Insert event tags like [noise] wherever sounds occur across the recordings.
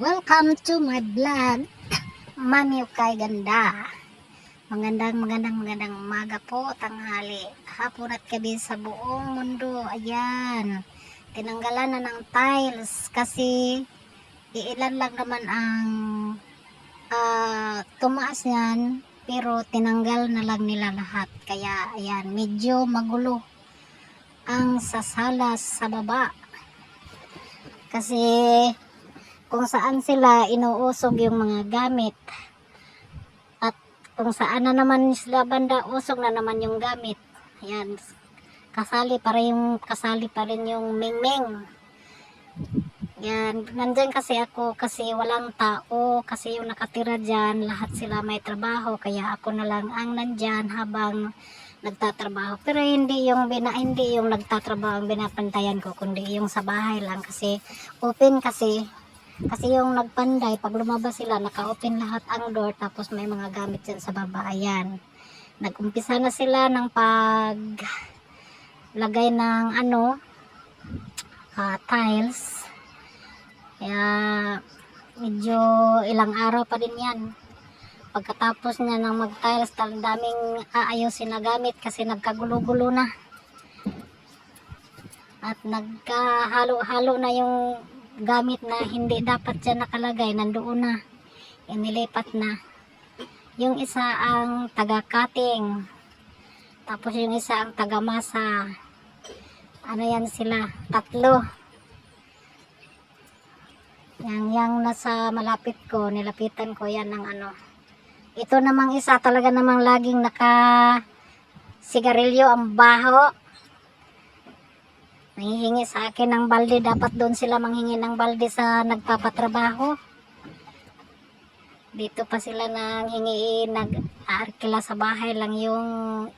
Welcome to my vlog. [coughs] Mami kay ganda. Magandang magandang magandang umaga po, tanghali. Hapon at gabi sa buong mundo. Ayan. Tinanggalan na ng tiles kasi iilan lang naman ang ah, tumaas yan pero tinanggal na lang nila lahat. Kaya ayan, medyo magulo ang sasalas sa baba. Kasi kung saan sila inuusog yung mga gamit. At kung saan na naman sila banda usog na naman yung gamit. Yan kasali pa rin yung kasali pa rin yung mingming. Yan nandyan kasi ako kasi walang tao kasi yung nakatira dyan lahat sila may trabaho kaya ako na lang ang nandyan habang nagtatrabaho. Pero hindi yung bina hindi yung nagtatrabaho ang binapantayan ko kundi yung sa bahay lang kasi open kasi kasi yung nagpanday, pag lumabas sila, naka-open lahat ang door, tapos may mga gamit dyan sa baba. Ayan. Nag-umpisa na sila ng pag lagay ng ano, ah, tiles. Kaya, medyo ilang araw pa din yan. Pagkatapos niya ng mag-tiles, daming aayusin na gamit kasi nagkagulo-gulo na. At nagkahalo-halo na yung gamit na hindi dapat dyan nakalagay, nandoon na. Inilipat na. Yung isa ang taga-cutting. Tapos yung isa ang taga-masa. Ano yan sila? Tatlo. Yang, yang nasa malapit ko, nilapitan ko yan ng ano. Ito namang isa talaga namang laging naka sigarilyo ang baho. Nangihingi sa akin ng balde. Dapat doon sila manghingi ng balde sa nagpapatrabaho. Dito pa sila nang hingi nag-aarkila sa bahay lang yung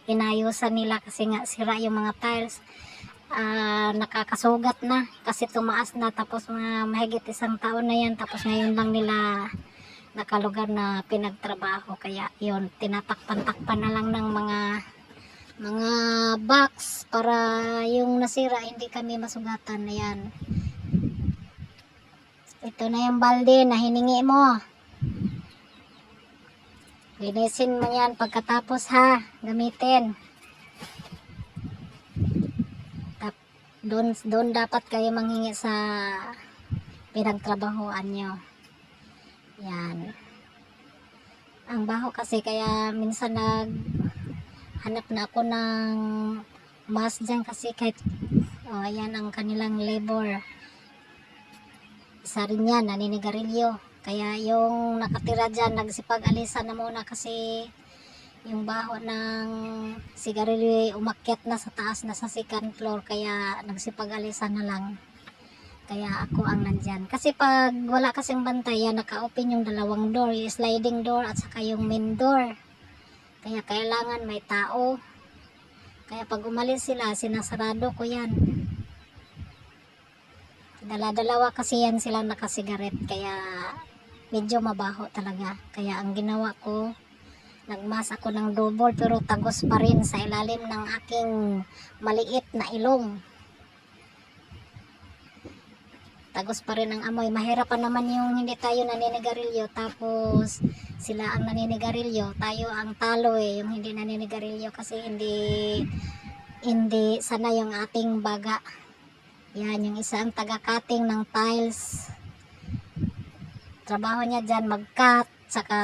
inayusan nila kasi nga sira yung mga tiles. Ah, nakakasugat na kasi tumaas na tapos mga mahigit isang taon na yan tapos ngayon lang nila nakalugar na pinagtrabaho kaya yon tinatakpan-takpan na lang ng mga mga box para yung nasira hindi kami masugatan. Ayan. Ito na yung balde na hiningi mo. Linisin mo yan pagkatapos ha? Gamitin. Tap, doon, doon dapat kayo manghingi sa pinagtrabahoan nyo. Yan. Ang baho kasi kaya minsan nag hanap na ako ng mas dyan kasi kahit oh, ayan ang kanilang labor. Isa rin yan naninigarilyo. Kaya yung nakatira dyan nagsipag-alisa na muna kasi yung baho ng sigarilyo ay umakyat na sa taas na sa second floor. Kaya nagsipag-alisa na lang. Kaya ako ang nandyan. Kasi pag wala kasing bantay yan naka-open yung dalawang door. Yung sliding door at saka yung main door kaya kailangan may tao. Kaya pag umalis sila, sinasarado ko yan. Dala-dalawa kasi yan silang nakasigaret. Kaya medyo mabaho talaga. Kaya ang ginawa ko, nagmas ako ng double pero tagos pa rin sa ilalim ng aking maliit na ilong. Tagos pa rin ang amoy. Mahirap pa naman yung hindi tayo naninigarilyo. Tapos sila ang naninigarilyo. Tayo ang talo eh. Yung hindi naninigarilyo kasi hindi hindi sana yung ating baga. Yan, yung isa ang taga-cutting ng tiles. Trabaho niya dyan mag-cut saka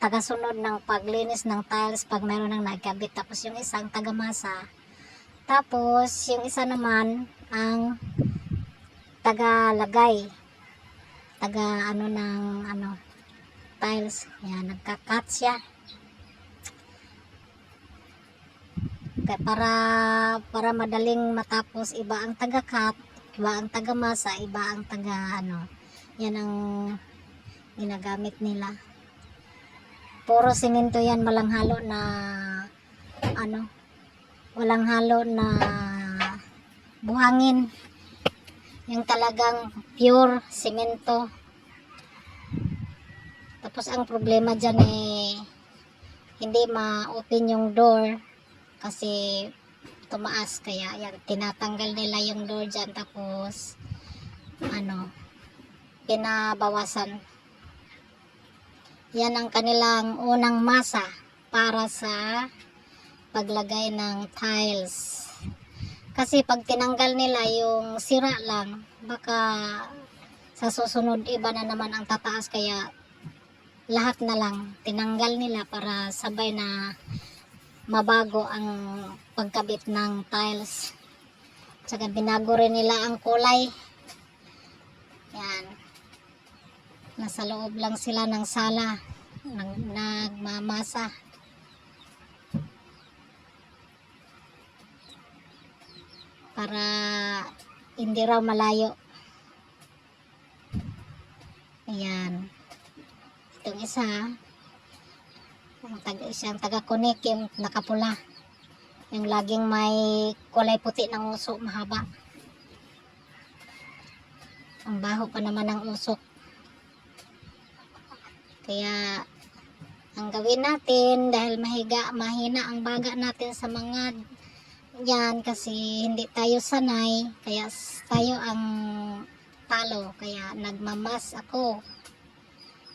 taga-sunod ng paglinis ng tiles pag meron nang nagkabit. Tapos yung isang taga-masa. Tapos yung isa naman ang taga-lagay. Taga ano ng ano tiles. Yan, nagka-cut siya. Kaya para para madaling matapos iba ang taga-cut, iba ang taga-masa, iba ang taga ano. Yan ang ginagamit nila. Puro simento yan, walang halo na ano, walang halo na buhangin. Yung talagang pure simento. Tapos ang problema dyan eh, hindi ma-open yung door kasi tumaas kaya yan, tinatanggal nila yung door dyan tapos ano pinabawasan. Yan ang kanilang unang masa para sa paglagay ng tiles. Kasi pag tinanggal nila yung sira lang, baka sa susunod iba na naman ang tataas kaya lahat na lang tinanggal nila para sabay na mabago ang pagkabit ng tiles. Tsaka binago rin nila ang kulay. Yan. Nasa loob lang sila ng sala. Nag, nagmamasa. Para hindi raw malayo. Ayan. Itong isa, ang taga, siyang taga-kunik, yung nakapula. Yung laging may kulay puti ng usok, mahaba. Ang baho pa naman ng usok. Kaya, ang gawin natin, dahil mahiga, mahina ang baga natin sa mga yan kasi hindi tayo sanay, kaya tayo ang talo. Kaya nagmamas ako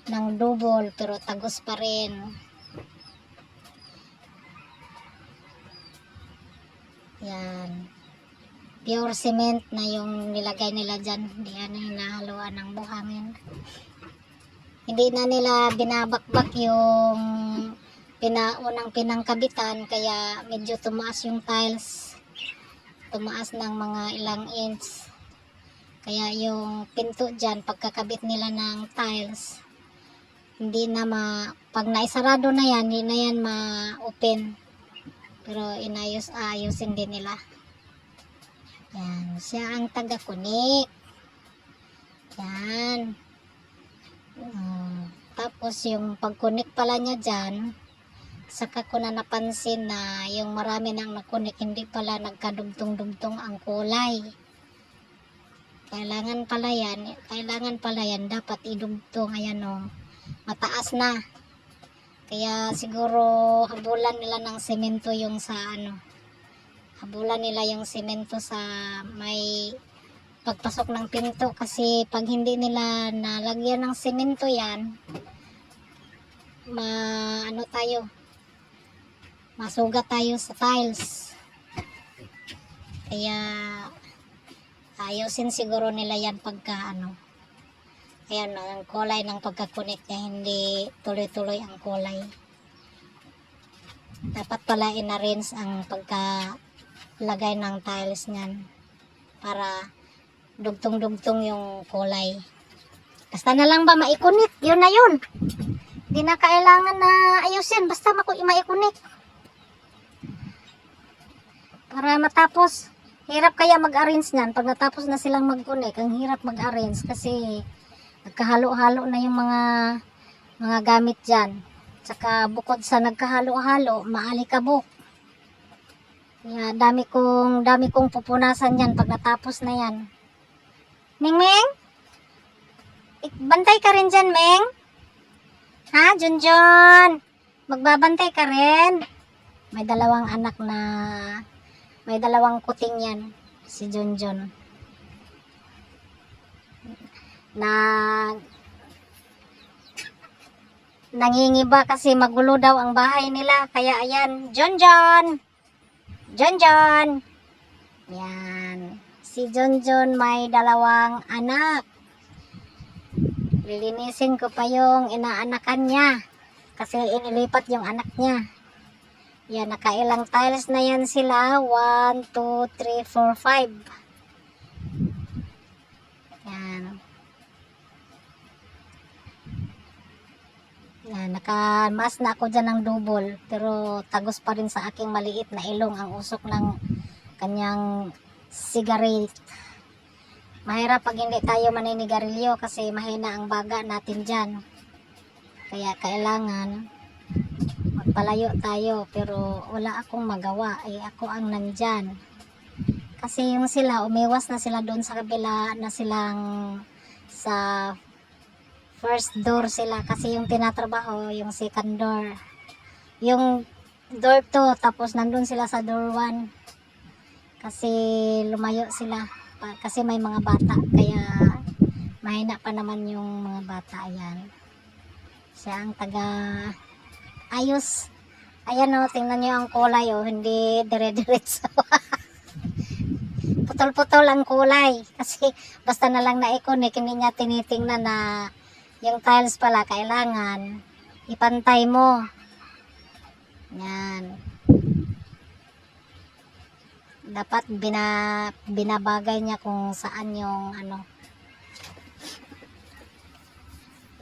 ng double pero tagos pa rin. Yan. Pure cement na yung nilagay nila dyan. Hindi yan hinahaluan ng buhangin. Hindi na nila binabakbak yung pinaunang pinangkabitan kaya medyo tumaas yung tiles. Tumaas ng mga ilang inch. Kaya yung pinto dyan, pagkakabit nila ng tiles, hindi na ma, pag naisarado na yan, hindi na yan ma-open. Pero inayos, ayusin din nila. Yan, siya ang taga-kunik. Yan. Mm, tapos yung pagkunik pala niya dyan, saka ko na napansin na yung marami nang nakunik, hindi pala nagkadugtong-dugtong ang kulay. Kailangan pala yan, kailangan pala yan, dapat idugtong, ayan o, mataas na. Kaya siguro habulan nila ng semento yung sa ano, habulan nila yung semento sa may pagpasok ng pinto kasi pag hindi nila nalagyan ng semento yan, ma ano tayo, masugat tayo sa tiles. Kaya ayusin siguro nila yan pagka ano, ayan ang kulay ng pagkakunik niya hindi tuloy-tuloy ang kulay. Dapat pala in-arrange ang pagkalagay ng tiles niyan para dugtong-dugtong yung kulay. Basta na lang ba maikunit, yun na yun. Hindi na kailangan na ayusin, basta maku maikunit. Para matapos, hirap kaya mag-arrange niyan. Pag natapos na silang mag-connect, ang hirap mag-arrange kasi nagkahalo-halo na yung mga mga gamit dyan. Tsaka bukod sa nagkahalo-halo, maalikabok. Kaya dami kong, dami kong pupunasan yan pag natapos na yan. Ming-Ming? Bantay ka rin dyan, Ming? Ha, Junjun? Magbabantay ka rin? May dalawang anak na may dalawang kuting yan, si Junjun. Na nangingiba kasi magulo daw ang bahay nila. Kaya ayan, Junjun! Junjun! Yan. Si Junjun may dalawang anak. Lilinisin ko pa yung inaanakan niya. Kasi inilipat yung anak niya. Yan, nakailang tiles na yan sila. 1, 2, 3, 4, 5. Yan. Yan, nakamas na ako dyan ng double. Pero tagos pa rin sa aking maliit na ilong ang usok ng kanyang cigarette. Mahirap pag hindi tayo maninigarilyo kasi mahina ang baga natin dyan. Kaya kailangan magpalayo tayo pero wala akong magawa. Eh ako ang nandyan. Kasi yung sila, umiwas na sila doon sa kabila na silang sa first door sila kasi yung tinatrabaho yung second door. Yung door 2 tapos nandun sila sa door 1 kasi lumayo sila kasi may mga bata kaya Mahina pa naman yung mga bata. Ayan. Siya ang taga ayos. Ayan o, tingnan nyo ang kulay o. Hindi dire-diretso. [laughs] Putol-putol ang kulay. Kasi basta na lang na-iconic, hindi niya tinitingnan na yung tiles pala kailangan ipantay mo. Yan. Dapat bina, binabagay niya kung saan yung ano.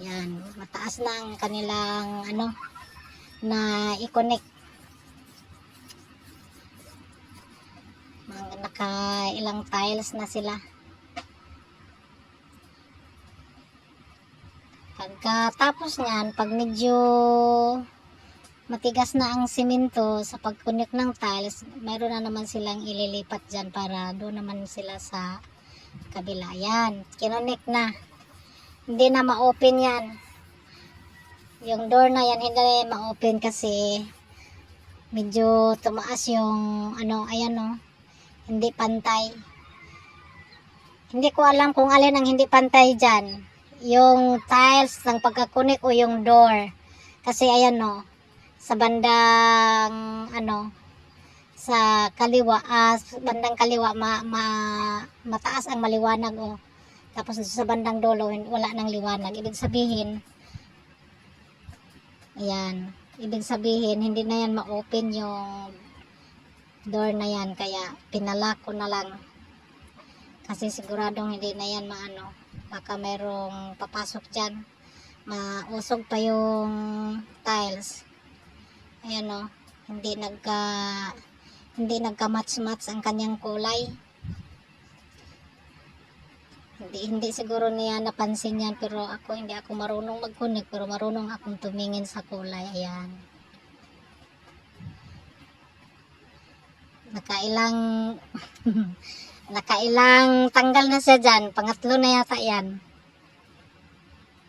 Yan. Mataas na ang kanilang ano na i-connect. Naka ilang tiles na sila. Pagkatapos niyan, pag medyo matigas na ang simento sa pag-connect ng tiles, mayroon na naman silang ililipat dyan para doon naman sila sa kabila. Yan, kinonek na. Hindi na ma-open yan. Yung door na yan, hindi na ma-open kasi medyo tumaas yung ano, ayan o, hindi pantay. Hindi ko alam kung alin ang hindi pantay dyan. Yung tiles ng pagkakunik o yung door. Kasi ayan o, sa bandang ano sa kaliwa ah, bandang kaliwa ma, ma, mataas ang maliwanag o tapos sa bandang dulo wala nang liwanag. Ibig sabihin ayan ibig sabihin hindi na yan ma-open yung door na yan. Kaya pinalak ko na lang. Kasi siguradong hindi na yan maano baka merong papasok dyan. Mausog pa yung tiles. Ayan o hindi nagka hindi nagka match match ang kanyang kulay. Hindi hindi siguro niya napansin yan pero ako hindi ako marunong magkunik pero marunong akong tumingin sa kulay. Ayan. Nakailang [laughs] nakailang tanggal na siya dyan pangatlo na yata yan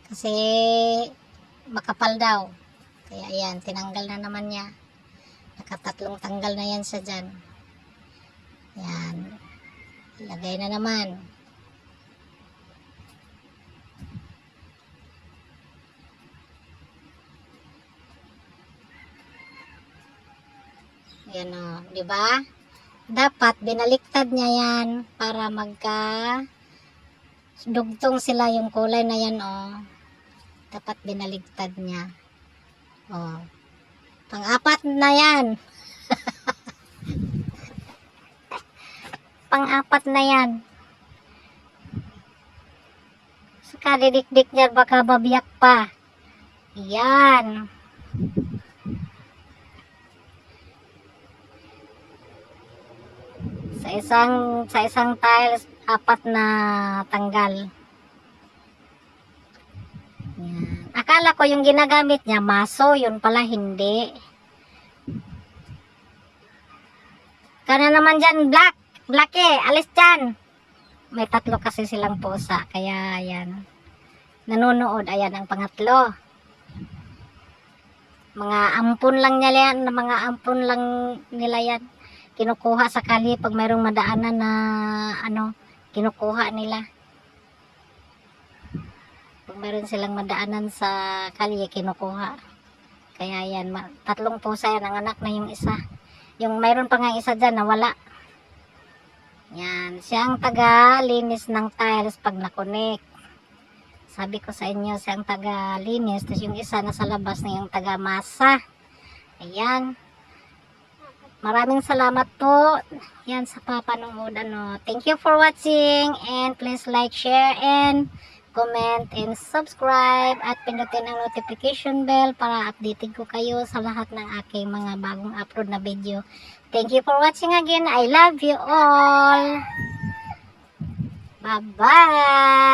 kasi makapal daw kaya ayan, tinanggal na naman niya. Nakatatlong tanggal na yan sa dyan. Yan. Ilagay na naman. Yan o, di ba? Dapat binaliktad niya yan para magka dugtong sila yung kulay na yan o. Dapat binaliktad niya. Oh. Pang-apat na yan. [laughs] Pang-apat na yan. Saka didikdik niya baka babiyak pa. Yan. Sa isang sa isang tiles apat na tanggal. Yan. Akala ko yung ginagamit niya, maso, yun pala hindi. Kana naman dyan, black. Black eh, alis dyan. May tatlo kasi silang pusa, kaya yan. Nanonood, ayan ang pangatlo. Mga ampun lang niya yan, mga ampun lang nila yan. Kinukuha sa kali pag mayroong madaanan na ano, kinukuha nila pag meron silang madaanan sa kalye, kinukuha. Kaya yan, tatlong pusa yan, ang anak na yung isa. Yung mayroon pa nga isa dyan, nawala. Yan, siya ang taga-linis ng tiles pag nakunik. Sabi ko sa inyo, siya ang taga-linis, tapos yung isa nasa labas na yung taga-masa. Ayan. Maraming salamat po. Yan sa papanood. Ano. Thank you for watching and please like, share, and comment and subscribe at pindutin ang notification bell para updated ko kayo sa lahat ng aking mga bagong upload na video. Thank you for watching again. I love you all. Bye-bye.